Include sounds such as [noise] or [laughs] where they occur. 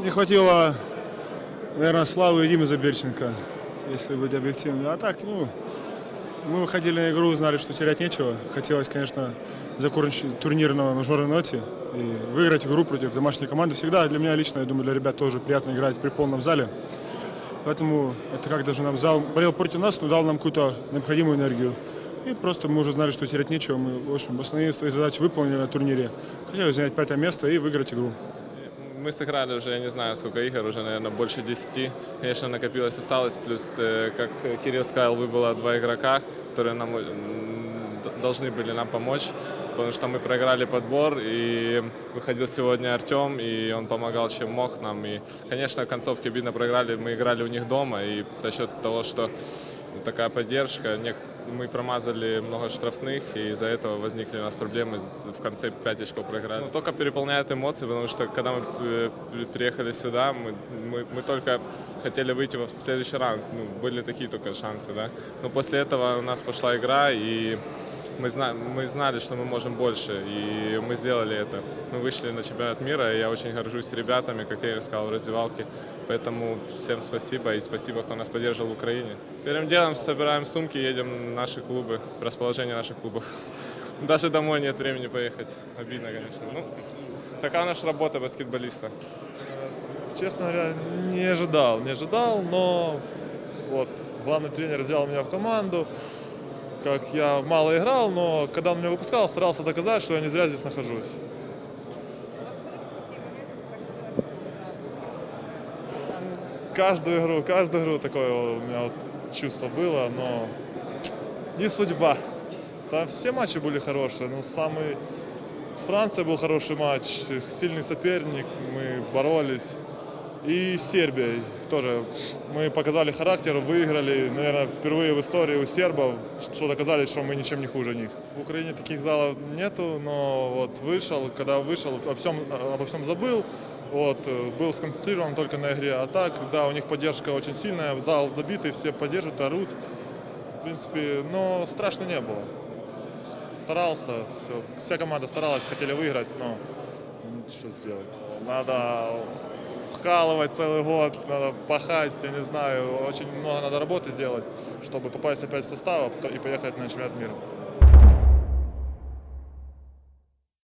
Не хватило, наверное, Славы и Димы Заберченко, если быть объективным. А так, ну, мы выходили на игру, знали, что терять нечего. Хотелось, конечно, закончить турнир на мажорной ноте и выиграть игру против домашней команды. Всегда для меня лично, я думаю, для ребят тоже приятно играть при полном зале. Поэтому это как даже нам зал болел против нас, но дал нам какую-то необходимую энергию. И просто мы уже знали, что терять нечего. Мы, в общем, основные свои задачи выполнили на турнире. Хотелось занять пятое место и выиграть игру. Мы сыграли уже, я не знаю, сколько игр, уже, наверное, больше 10. Конечно, накопилась усталость, плюс, э, как Кирилл сказал, выбыло два игрока, которые нам должны были нам помочь, потому что мы проиграли подбор, и выходил сегодня Артем, и он помогал, чем мог нам. И, конечно, в концовке обидно проиграли, мы играли у них дома, и за счет того, что такая поддержка, мы промазали много штрафных, и из-за этого возникли у нас проблемы. В конце пять очков проиграли. Но только переполняет эмоции, потому что когда мы э, приехали сюда, мы, мы, мы только хотели выйти в следующий раунд. Ну, были такие только шансы, да. Но после этого у нас пошла игра, и мы, зна- мы знали, что мы можем больше, и мы сделали это. Мы вышли на чемпионат мира, и я очень горжусь ребятами, как тренер сказал в раздевалке. Поэтому всем спасибо, и спасибо, кто нас поддерживал в Украине. Первым делом собираем сумки, едем в наши клубы, в расположение наших клубов. [laughs] Даже домой нет времени поехать. Обидно, конечно. Ну, такая наша работа баскетболиста. Честно говоря, не ожидал, не ожидал, но вот главный тренер взял меня в команду. Как я мало играл, но когда он меня выпускал, старался доказать, что я не зря здесь нахожусь. Каждую игру, каждую игру такое у меня вот чувство было, но не судьба. Там все матчи были хорошие, но самый с Францией был хороший матч, сильный соперник, мы боролись. И с Сербией тоже. Мы показали характер, выиграли, наверное, впервые в истории у сербов, что доказали, что мы ничем не хуже них. В Украине таких залов нету, но вот вышел, когда вышел, о всем, обо всем забыл, вот, был сконцентрирован только на игре. А так, да, у них поддержка очень сильная, зал забитый, все поддерживают, орут. В принципе, но страшно не было. Старался, все. вся команда старалась, хотели выиграть, но что сделать. Надо вкалывать целый год, надо пахать, я не знаю, очень много надо работы сделать, чтобы попасть опять в состав а и поехать на чемпионат мира.